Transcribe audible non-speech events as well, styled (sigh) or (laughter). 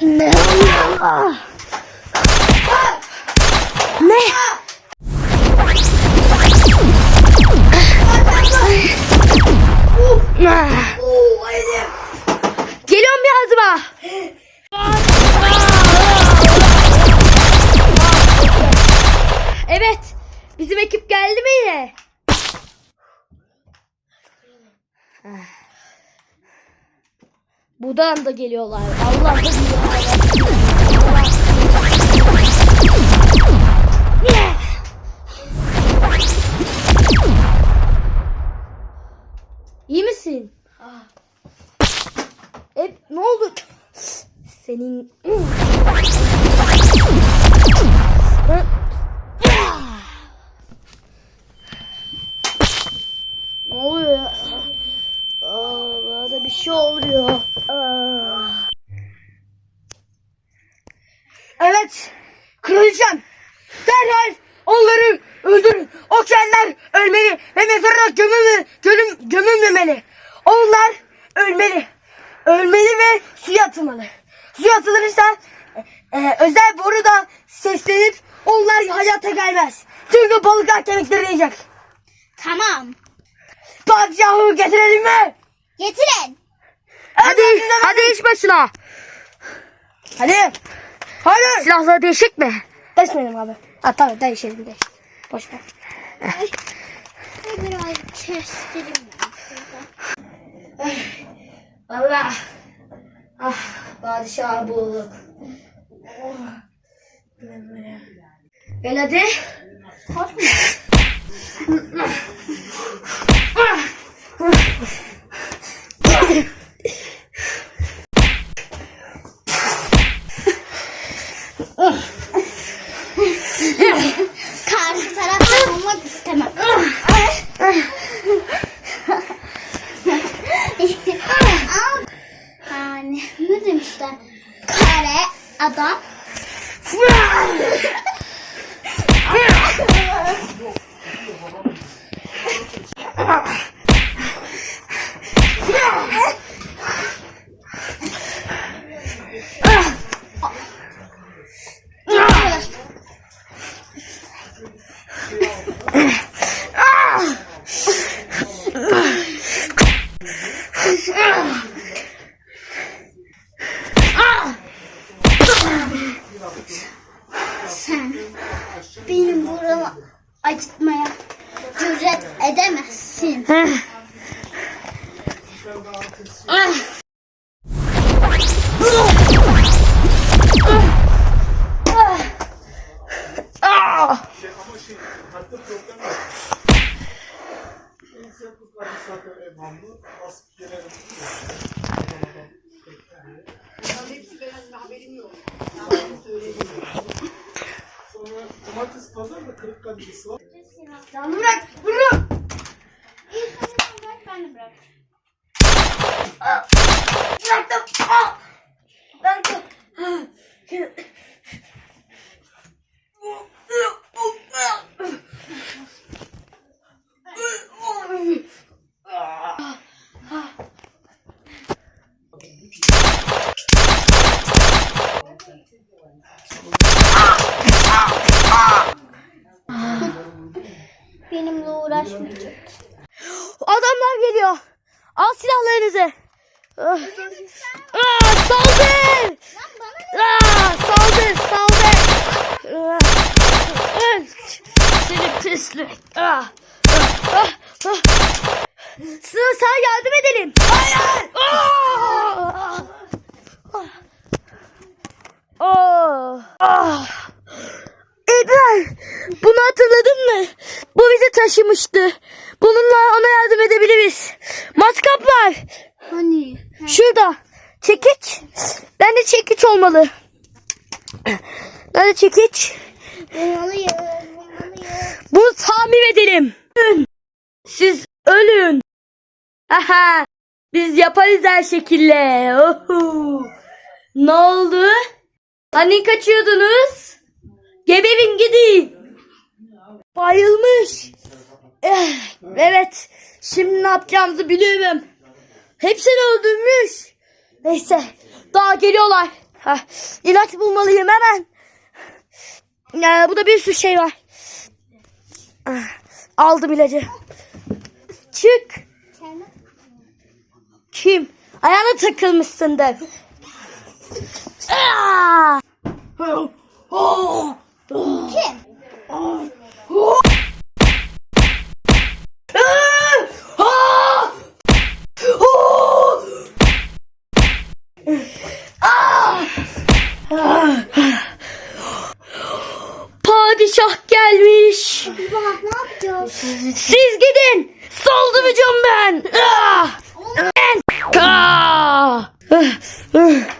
Ne? Ne? Geliyorum bir ağzıma. Evet. Bizim ekip geldi mi yine? Buradan da geliyorlar. Allah da geliyorlar. İyi misin? E, ne oldu? Senin... ne oluyor ya? Aa, bana da bir şey oluyor. Aa. Evet. Kraliçem. Derhal onları öldürün. O kendiler ölmeli ve mezarına gömülmeli, gömül, gömülmemeli. Onlar ölmeli. Ölmeli ve suya atılmalı. Suya atılırsa e, e, özel boruda seslenip onlar hayata gelmez. Çünkü balıklar kemiklerini yiyecek. Tamam. Padişahı getirelim mi? Getirin. Hadi, hadi iş başına. Hadi. Hadi. Silahları değişik mi? Değişmeyelim abi. Ha tamam değişelim değiş. Boş ver. Biraz kestireyim. Allah. Ah, padişah bulduk. Gel hadi. Karşı oh (laughs) (laughs) Sonra cumartesi pazar da kırık kadrisi var. Yalnız bırak. Vurun. Ben de bırak. Bıraktım. Ah! Bıraktım. Benimle uğraşmayacak. Adamlar geliyor. Al silahlarınızı. Ah. Ah, saldır. Ne? Ah, saldır, saldır. Ah. Seni pislik. Ah, ah, ah. Sıra sana yardım edelim. Hayır. Ah. Ah. İbrahim, bunu hatırladın mı? Bu bizi taşımıştı. Bununla ona yardım edebiliriz. Matkaplar. Hani? Şurada. Çekiç. Ben de çekiç olmalı. Ben de çekiç. Bulmalıyım. Bulmalıyım. Bunu tamir edelim. Siz ölün. Aha. Biz yaparız her şekilde. Oho. Ne oldu? Hani kaçıyordunuz? Geberin gidin. Bayılmış. Eh, Evet. Şimdi ne yapacağımızı biliyorum. Hepsini öldürmüş. Neyse. Daha geliyorlar. Heh, ilaç bulmalıyım hemen. Ee, bu da bir sürü şey var. Ah, Aldım ilacı. Çık. Kim? Ayağına takılmışsındır. Ah! kim? Padişah gelmiş. Bak ne yapacağız? Siz gidin. Saldıracağım ben. Ah! Ben. Ah! Ah!